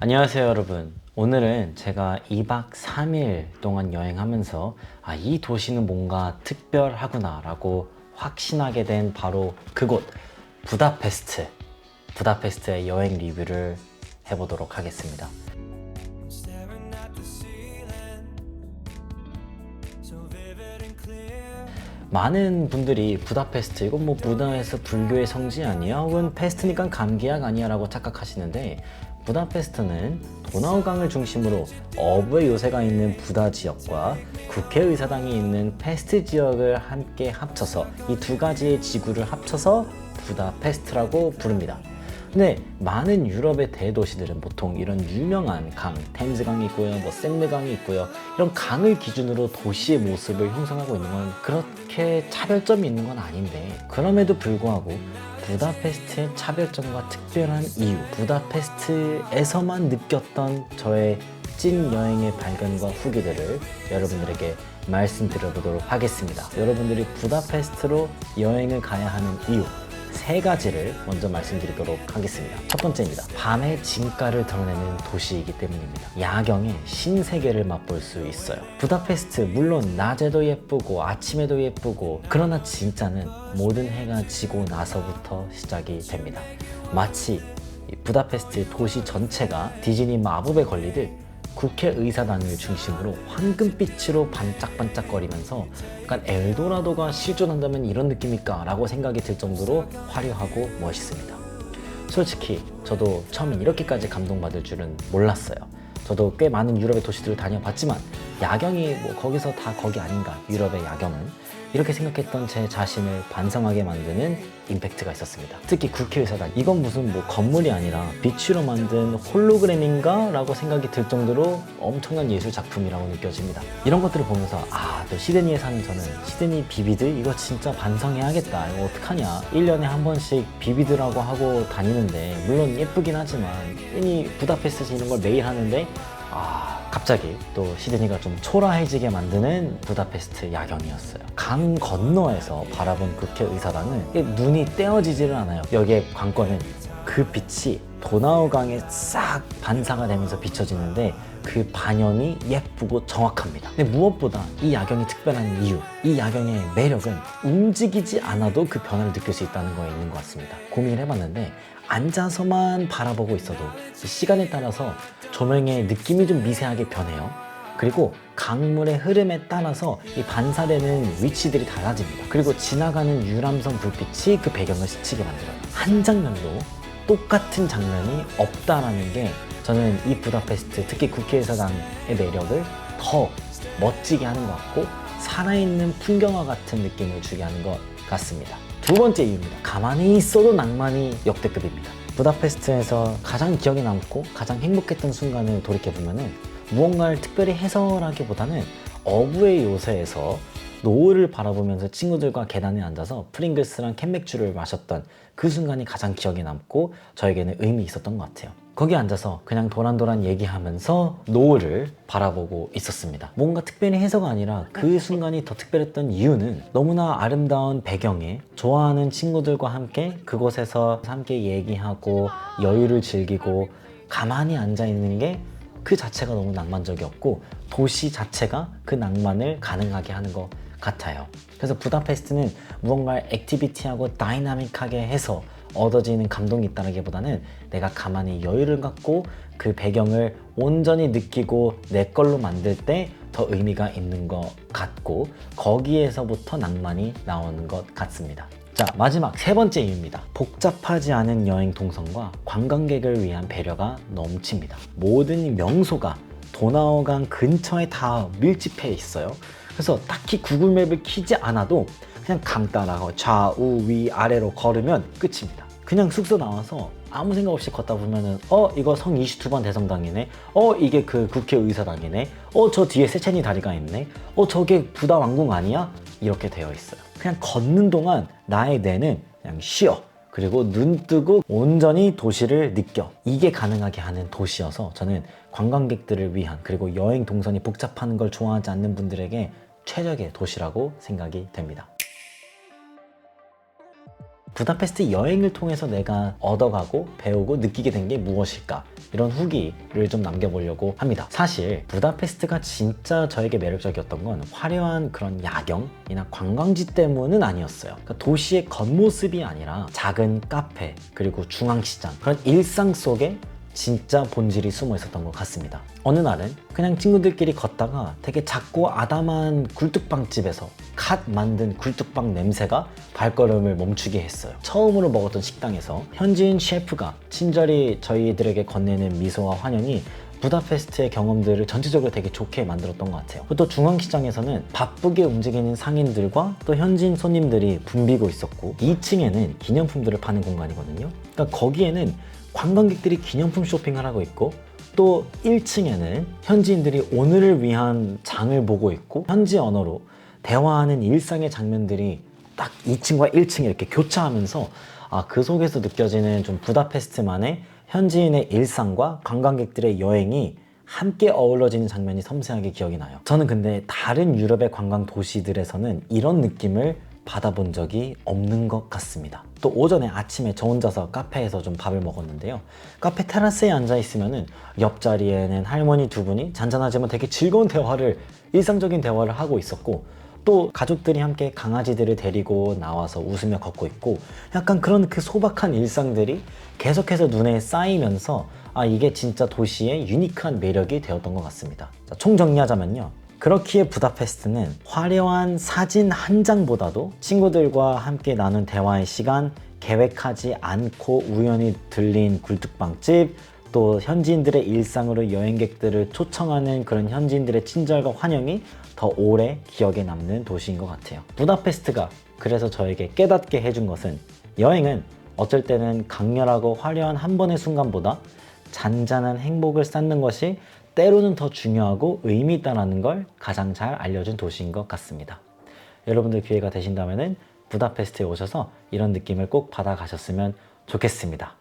안녕하세요 여러분 오늘은 제가 2박 3일 동안 여행하면서 아, 이 도시는 뭔가 특별하구나 라고 확신하게 된 바로 그곳 부다페스트 부다페스트의 여행 리뷰를 해보도록 하겠습니다. 많은 분들이 부다페스트 이건 뭐 부다에서 불교의 성지 아니야? 혹은 페스트니까 감기약 아니야? 라고 착각하시는데 부다페스트는 도나우강을 중심으로 어부의 요새가 있는 부다 지역과 국회의사당이 있는 페스트 지역을 함께 합쳐서 이 두 가지의 지구를 합쳐서 부다페스트라고 부릅니다. 근데 많은 유럽의 대도시들은 보통 이런 유명한 강, 템즈강이 있고요, 뭐 샌드강이 있고요. 이런 강을 기준으로 도시의 모습을 형성하고 있는 건 그렇게 차별점이 있는 건 아닌데 그럼에도 불구하고 부다페스트의 차별점과 특별한 이유, 부다페스트에서만 느꼈던 저의 찐 여행의 발견과 후기들을 여러분들에게 말씀드려보도록 하겠습니다. 여러분들이 부다페스트로 여행을 가야 하는 이유, 세 가지를 먼저 말씀드리도록 하겠습니다. 첫 번째입니다. 밤의 진가를 드러내는 도시이기 때문입니다. 야경의 신세계를 맛볼 수 있어요. 부다페스트 물론 낮에도 예쁘고 아침에도 예쁘고 그러나 진짜는 모든 해가 지고 나서부터 시작이 됩니다. 마치 이 부다페스트 도시 전체가 디즈니 마법에 걸리듯 국회의사당을 중심으로 황금빛으로 반짝반짝거리면서 약간 엘도라도가 실존한다면 이런 느낌일까? 라고 생각이 들 정도로 화려하고 멋있습니다. 솔직히 저도 처음에 이렇게까지 감동받을 줄은 몰랐어요. 저도 꽤 많은 유럽의 도시들을 다녀봤지만 야경이 뭐 거기서 다 거기 아닌가 유럽의 야경은 이렇게 생각했던 제 자신을 반성하게 만드는 임팩트가 있었습니다. 특히 국회의사당 이건 무슨 뭐 건물이 아니라 빛으로 만든 홀로그램인가? 라고 생각이 들 정도로 엄청난 예술 작품이라고 느껴집니다. 이런 것들을 보면서 아, 또 시드니에 사는 저는 시드니 비비드 이거 진짜 반성해야겠다. 이거 어떡하냐. 1년에 한 번씩 비비드라고 하고 다니는데 물론 예쁘긴 하지만 괜히 부다페스트에서 이런 걸 매일 하는데 아, 갑자기 또 시드니가 좀 초라해지게 만드는 부다페스트 야경이었어요. 강 건너에서 바라본 국회의사당은 눈이 떼어지지를 않아요. 여기에 관건은 그 빛이 도나우강에 싹 반사가 되면서 비춰지는데 그 반영이 예쁘고 정확합니다. 근데 무엇보다 이 야경이 특별한 이유, 이 야경의 매력은 움직이지 않아도 그 변화를 느낄 수 있다는 거에 있는 것 같습니다. 고민을 해봤는데 앉아서만 바라보고 있어도 이 시간에 따라서 조명의 느낌이 좀 미세하게 변해요. 그리고 강물의 흐름에 따라서 이 반사되는 위치들이 달라집니다. 그리고 지나가는 유람선 불빛이 그 배경을 스치게 만들어요. 한 장면도 똑같은 장면이 없다라는 게 저는 이 부다페스트, 특히 국회의사당의 매력을 더 멋지게 하는 것 같고 살아있는 풍경화 같은 느낌을 주게 하는 것 같습니다. 두 번째 이유입니다. 가만히 있어도 낭만이 역대급입니다. 부다페스트에서 가장 기억에 남고 가장 행복했던 순간을 돌이켜보면은 무언가를 특별히 해서라기보다는 어부의 요새에서 노을을 바라보면서 친구들과 계단에 앉아서 프링글스랑 캔맥주를 마셨던 그 순간이 가장 기억에 남고 저에게는 의미 있었던 것 같아요. 거기 앉아서 그냥 도란도란 얘기하면서 노을을 바라보고 있었습니다. 뭔가 특별히 해서가 아니라 그 순간이 더 특별했던 이유는 너무나 아름다운 배경에 좋아하는 친구들과 함께 그곳에서 함께 얘기하고 여유를 즐기고 가만히 앉아 있는 게 그 자체가 너무 낭만적이었고 도시 자체가 그 낭만을 가능하게 하는 것 같아요. 그래서 부다페스트는 무언가를 액티비티하고 다이나믹하게 해서 얻어지는 감동이 있다기보다는 내가 가만히 여유를 갖고 그 배경을 온전히 느끼고 내 걸로 만들 때 더 의미가 있는 것 같고 거기에서부터 낭만이 나오는 것 같습니다. 자 마지막 세 번째 이유입니다. 복잡하지 않은 여행 동선과 관광객을 위한 배려가 넘칩니다. 모든 명소가 도나우강 근처에 다 밀집해 있어요. 그래서 딱히 구글맵을 키지 않아도 그냥 강 따라서 좌우 위 아래로 걸으면 끝입니다. 그냥 숙소 나와서 아무 생각 없이 걷다 보면은 어 이거 성 22번 대성당이네. 어 이게 그 국회의사당이네. 어 저 뒤에 세첸이 다리가 있네. 어 저게 부다 왕궁 아니야? 이렇게 되어 있어요. 그냥 걷는 동안 나의 뇌는 그냥 쉬어 그리고 눈 뜨고 온전히 도시를 느껴. 이게 가능하게 하는 도시여서 저는 관광객들을 위한 그리고 여행 동선이 복잡한 걸 좋아하지 않는 분들에게 최적의 도시라고 생각이 됩니다 부다페스트 여행을 통해서 내가 얻어가고 배우고 느끼게 된 게 무엇일까? 이런 후기를 좀 남겨보려고 합니다. 사실 부다페스트가 진짜 저에게 매력적이었던 건 화려한 그런 야경이나 관광지 때문은 아니었어요. 그러니까 도시의 겉모습이 아니라 작은 카페 그리고 중앙시장 그런 일상 속에 진짜 본질이 숨어 있었던 것 같습니다. 어느 날은 그냥 친구들끼리 걷다가 되게 작고 아담한 굴뚝빵 집에서 갓 만든 굴뚝빵 냄새가 발걸음을 멈추게 했어요. 처음으로 먹었던 식당에서 현지인 셰프가 친절히 저희들에게 건네는 미소와 환영이 부다페스트의 경험들을 전체적으로 되게 좋게 만들었던 것 같아요. 또 중앙시장에서는 바쁘게 움직이는 상인들과 또 현지인 손님들이 붐비고 있었고 2층에는 기념품들을 파는 공간이거든요. 그러니까 거기에는 관광객들이 기념품 쇼핑을 하고 있고 또 1층에는 현지인들이 오늘을 위한 장을 보고 있고 현지 언어로 대화하는 일상의 장면들이 딱 2층과 1층에 이렇게 교차하면서 아, 그 속에서 느껴지는 좀 부다페스트만의 현지인의 일상과 관광객들의 여행이 함께 어우러지는 장면이 섬세하게 기억이 나요. 저는 근데 다른 유럽의 관광 도시들에서는 이런 느낌을 받아본 적이 없는 것 같습니다. 또 오전에 아침에 저 혼자서 카페에서 좀 밥을 먹었는데요. 카페 테라스에 앉아 있으면은 옆자리에는 할머니 두 분이 잔잔하지만 되게 즐거운 대화를 일상적인 대화를 하고 있었고 또 가족들이 함께 강아지들을 데리고 나와서 웃으며 걷고 있고 약간 그런 그 소박한 일상들이 계속해서 눈에 쌓이면서 아 이게 진짜 도시의 유니크한 매력이 되었던 것 같습니다. 자, 총 정리하자면요. 그렇기에 부다페스트는 화려한 사진 한 장보다도 친구들과 함께 나눈 대화의 시간, 계획하지 않고 우연히 들린 굴뚝빵집, 또 현지인들의 일상으로 여행객들을 초청하는 그런 현지인들의 친절과 환영이 더 오래 기억에 남는 도시인 것 같아요. 부다페스트가 그래서 저에게 깨닫게 해준 것은 여행은 어쩔 때는 강렬하고 화려한 한 번의 순간보다 잔잔한 행복을 쌓는 것이 때로는 더 중요하고 의미 있다는 걸 가장 잘 알려준 도시인 것 같습니다. 여러분들 기회가 되신다면 부다페스트에 오셔서 이런 느낌을 꼭 받아가셨으면 좋겠습니다.